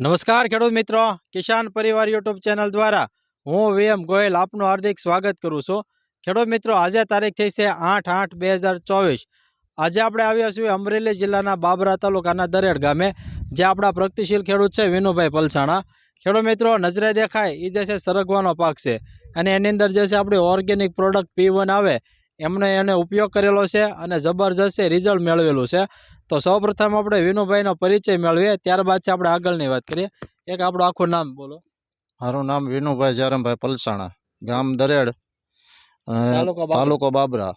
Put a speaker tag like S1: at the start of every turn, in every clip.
S1: નમસ્કાર ખેડૂત મિત્રો, કિસાન પરિવાર યુટ્યુબ ચેનલ દ્વારા હું વીએમ ગોયલ આપનું હાર્દિક સ્વાગત કરું છું. ખેડૂત મિત્રો, આજે તારીખ થઈ છે આઠ આઠ બે આજે આપણે આવ્યા છીએ અમરેલી જિલ્લાના બાબરા તાલુકાના દરેડ ગામે, જે આપણા પ્રગતિશીલ ખેડૂત છે વિનુભાઈ પલસાણા. ખેડૂત મિત્રો, નજરે દેખાય એ જે છે સરગવાનો પાક છે. અને એની અંદર જે છે આપણી ઓર્ગેનિક પ્રોડક્ટ પી આવે એમને એને ઉપયોગ કરેલો છે અને જબરજસ્ત રિઝલ્ટ મેળવેલું છે. તો સૌપ્રથમ આપણે વિનુભાઈનો પરિચય મેળવીએ ત્યારબાદ છે આપણે આગળની વાત કરીએ. એક આપણું આખું નામ બોલો.
S2: મારું નામ વિનુભાઈ જારમભાઈ પલસાણા ગામ દરેડ
S1: તાલુકો બાબરા.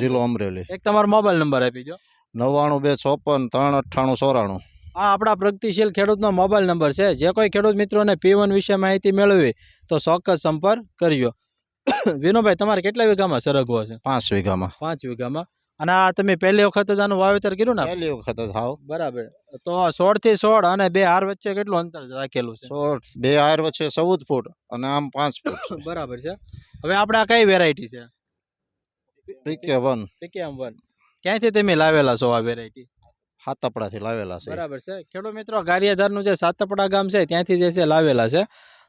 S1: જિલ્લો
S2: અમરેલી.
S1: એક તમારો મોબાઈલ નંબર આપી દો.
S2: નવ્વાણું બે ચોપન ત્રણ અઠ્ઠાણું ચોરાણું.
S1: આ આપણા પ્રગતિશીલ ખેડૂતનો મોબાઈલ નંબર છે. જે કોઈ ખેડૂત મિત્રોને પી વન વિશે માહિતી મેળવી તો ચોક્કસ સંપર્ક કરજો. વિનુભાઈ તમારે કેટલા વીઘામાં સરગવો છે?
S2: પાંચ વીઘામાં.
S1: પાંચ વીઘામાં. અને આ તમે પહેલી વખત જ આનું વાવેતર કર્યું ને
S2: પહેલી વખત જ હાવ.
S1: બરાબર. તો સોળથી સોળ અને બે હાર વચ્ચે કેટલું અંતર રાખેલું છે?
S2: સોળ બે હાર વચ્ચે ચૌદ ફૂટ અને આમ પાંચ ફૂટ
S1: બરાબર છે. હવે આપણે આ કઈ વેરાયટી છે?
S2: PK one.
S1: PKM one. ક્યાંથી તમે લાવેલા છો આ વેરાયટી
S2: હાથપડાથી લાવેલા છે.
S1: બરાબર છે. ખેડૂત મિત્રો ગારિયાધારનું જે સાતપડા ગામ છે ત્યાંથી જે છે લાવેલા છે.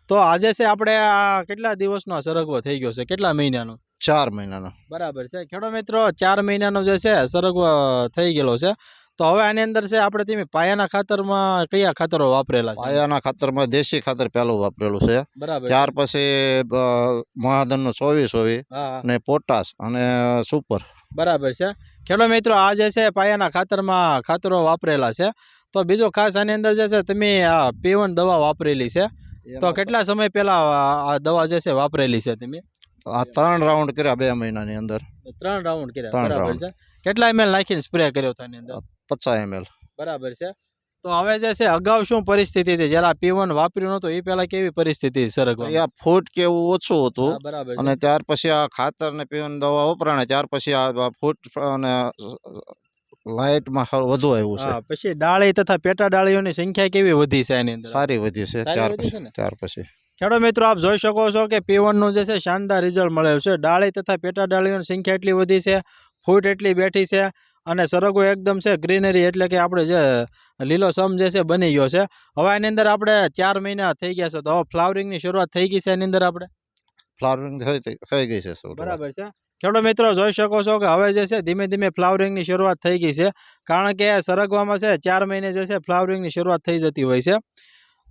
S1: તો આજે છે આપણે આ કેટલા દિવસનો સરગવો થઈ ગયો છે? કેટલા મહિનાનો?
S2: ચાર મહિનાનો.
S1: બરાબર છે. ખેડૂત મિત્રો ચાર મહિનાનો જે છે સરગવો થઈ ગયેલો છે. તો હવે આની અંદર છે આપણે તમે પાયાના ખાતરમાં કયા ખાતરો વાપરેલા છે?
S2: પાયાના ખાતરમાં દેશી ખાતર પહેલું વાપરેલું છે.
S1: બરાબર
S2: ત્યાર પછી મહાધનનું ચોવીસ
S1: હા હા.
S2: અને પોટાશ અને સુપર.
S1: બરાબર છે. ખેડૂત મિત્રો આ જે છે પાયાના ખાતરમાં ખાતરો વાપરેલા છે. તો બીજો ખાસ આની અંદર જે છે તમે આ પીવન દવા વાપરેલી છે. તો કેટલા સમય પહેલા આ દવા જે છે વાપરેલી છે તમે
S2: આ ત્રણ રાઉન્ડ કર્યા બે મહિનાની અંદર.
S1: ત્રણ રાઉન્ડ કર્યા બરાબર છે. કેટલા એમએલ નાખીને સ્પ્રે કર્યો હતો આની અંદર?
S2: પચાસ એમએલ
S1: બરાબર છે. તો હવે જે છે અગાઉ શું પરિસ્થિતિ હતી? જયારે આ પીવન વાપર્યું નતું એ પેલા કેવી પરિસ્થિતિ સરગવા?
S2: આ ફૂટ કેવું ઓછું હતું
S1: બરાબર
S2: અને ત્યાર પછી આ ખાતર ને પીવન દવા વપરાણે ત્યાર પછી આ ફૂટ અને લાઇટમાં વધુ આવ્યું છે.
S1: પછી ડાળી તથા પેટા ડાળીઓની સંખ્યા કેવી વધી છે એની અંદર?
S2: સારી વધી છે
S1: સારી
S2: ત્યાર પછી ત્યાર પછી.
S1: ખેડૂત મિત્રો આપ જોઈ શકો છો કે પીવનનું જે છે શાનદાર રિઝલ્ટ મળેલું છે. ડાળી તથા પેટા ડાળીઓની સંખ્યા એટલી વધી છે ફૂટ એટલી બેઠી છે અને સરગો એકદમ છે ગ્રીનરી એટલે કે આપણે જે લીલો સમ જે છે બની ગયો છે. હવે એની અંદર આપણે ચાર મહિના થઈ ગયા છે તો હવે ફ્લાવરિંગની શરૂઆત થઈ ગઈ છે એની અંદર આપણે.
S2: ફ્લાવરિંગ થઈ ગઈ છે
S1: બરાબર છે. ખેડૂત મિત્રો જોઈ શકો છો કે હવે જે છે ધીમે ધીમે ફ્લાવરિંગની શરૂઆત થઈ ગઈ છે. કારણ કે સરગવામાં છે ચાર મહિને જે છે ફ્લાવરિંગની શરૂઆત થઈ જતી હોય છે.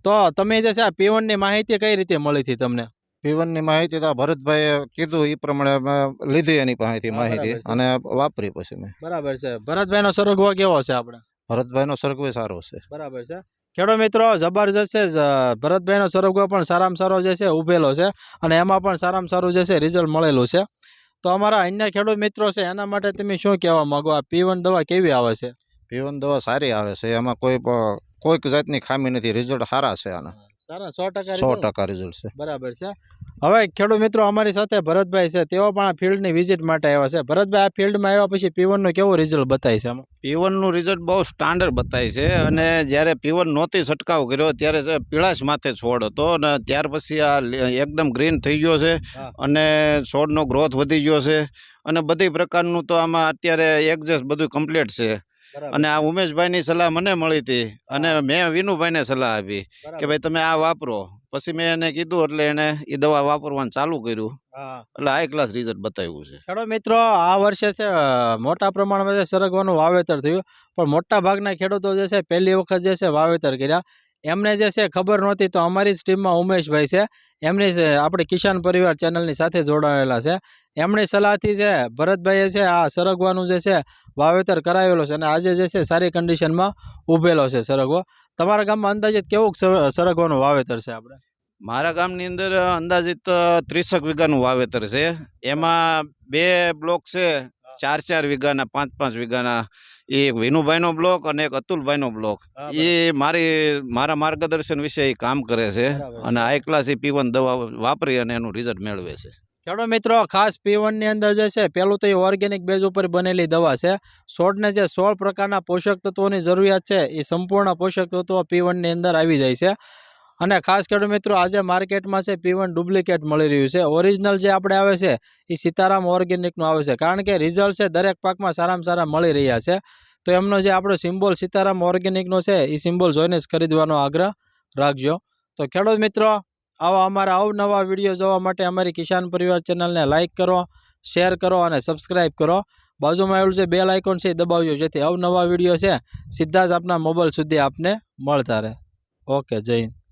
S1: તો તમે જે છે આ પીવનની માહિતી કઈ રીતે મળી હતી તમને?
S2: પીવનની માહિતી તો ભરતભાઈએ કીધું એ પ્રમાણે લીધી એની પાસેથી માહિતી અને વાપરી પછી મેં.
S1: બરાબર છે. ભરતભાઈનો સરગવો કેવો છે આપણે?
S2: ભરતભાઈનો સરગવો સારો છે.
S1: બરાબર છે. ખેડૂત મિત્રો જબરજસ્ત છે ભરતભાઈનો સરગવો પણ સારામાં સારો જે છે ઉભેલો છે અને એમાં પણ સારામાં સારું જે છે રિઝલ્ટ મળેલું છે. તો અમારા અન્ય ખેડૂત મિત્રો છે એના માટે તમે શું કહેવા માંગો? આ પીવન દવા કેવી આવે છે?
S2: પીવન દવા સારી આવે છે એમાં કોઈ કોઈક જાતની ખામી નથી રિઝલ્ટ સારા છે આના.
S1: સારા સો ટકા
S2: સો ટકા રિઝલ્ટ છે.
S1: બરાબર છે. હવે ખેડૂત મિત્રો અમારી સાથે ભરતભાઈ છે. તેઓ પણ આ ફિલ્ડની વિઝિટ માટે આવ્યા છે. ભરતભાઈ આ ફિલ્ડમાં આવ્યા પછી પીવનનું કેવું રિઝલ્ટ બતાય છે
S3: પીવનનું રિઝલ્ટ બહુ સ્ટાન્ડર્ડ બતાય છે અને જ્યારે પીવન નહોતી છંટકાવ કર્યો ત્યારે પીળાશ માથે છોડ હતો અને ત્યાર પછી આ એકદમ ગ્રીન થઈ ગયો છે અને છોડનો ગ્રોથ વધી ગયો છે અને બધી પ્રકારનું તો આમાં અત્યારે એડજસ્ટ બધું કમ્પ્લીટ છે. અને આ ઉમેશભાઈની સલાહ મને મળી હતી અને મેં વિનુભાઈને સલાહ આપી કે ભાઈ તમે આ વાપરો. પછી મેં એને કીધું એટલે એને એ દવા વાપરવાનું ચાલુ કર્યું. એટલે હાઈ ક્લાસ રિઝલ્ટ બતાવ્યું છે.
S1: ખેડૂત મિત્રો આ વર્ષે છે મોટા પ્રમાણમાં સરગવાનું વાવેતર થયું પણ મોટા ભાગના ખેડૂતો જે છે પહેલી વખત જે છે વાવેતર કર્યા. એમને જે છે ખબર નહોતી તો અમારી જ ટીમમાં ઉમેશભાઈ છે. એમની આપણી કિસાન પરિવાર ચેનલની સાથે જોડાયેલા છે. એમની સલાહથી છે ભરતભાઈએ છે આ સરગવાનું જે છે વાવેતર કરાવેલો છે અને આજે જે છે સારી કન્ડિશનમાં ઊભેલો છે સરગવો. તમારા ગામમાં અંદાજિત કેવું સરગવાનું વાવેતર છે આપણે?
S3: મારા ગામની અંદર અંદાજિત ત્રીસક વીઘાનું વાવેતર છે. એમાં બે બ્લોક છે ચાર ચાર વીઘાના પાંચ પાંચ વીઘાના એ એક વિનુભાઈનો બ્લોક અને એક અતુલભાઈનો બ્લોક. એ મારી મારા માર્ગદર્શન વિશે એ કામ કરે છે અને હાઈ ક્લાસ એ પીવન દવા વાપરી અને એનું રિઝલ્ટ મેળવે છે.
S1: ખેડૂત મિત્રો ખાસ પીવનની અંદર જે છે પેલું તો એ ઓર્ગેનિક બેઝ ઉપર બનેલી દવા છે. છોડને જે સોળ પ્રકારના પોષક તત્વોની જરૂરિયાત છે એ સંપૂર્ણ પોષક તત્વો પીવનની અંદર આવી જાય છે. અને ખાસ ખેડૂત મિત્રો, આજે માર્કેટમાં છે પીવન ડુપ્લિકેટ મળી રહ્યું છે. ઓરિજિનલ જે આપણે આવે છે એ સીતારામ ઓર્ગેનિકનું આવે છે. કારણ કે રિઝલ્ટ છે દરેક પાકમાં સારામાં સારા મળી રહ્યા છે. તો એમનો જે આપણો સિમ્બોલ સીતારામ ઓર્ગેનિકનો છે એ સિમ્બોલ જોઈને જ ખરીદવાનો આગ્રહ રાખજો. તો ખેડૂત મિત્રો, આવા અમારા અવનવા વીડિયો જોવા માટે અમારી કિસાન પરિવાર ચેનલને લાઇક કરો શેર કરો અને સબસ્ક્રાઇબ કરો. બાજુમાં આવેલું છે બે લાઇકોન છે એ દબાવજો, જેથી અવનવા વીડિયો છે, સીધા જ આપના મોબાઈલ સુધી આપને મળતા રહે. ઓકે જય હિન્દ.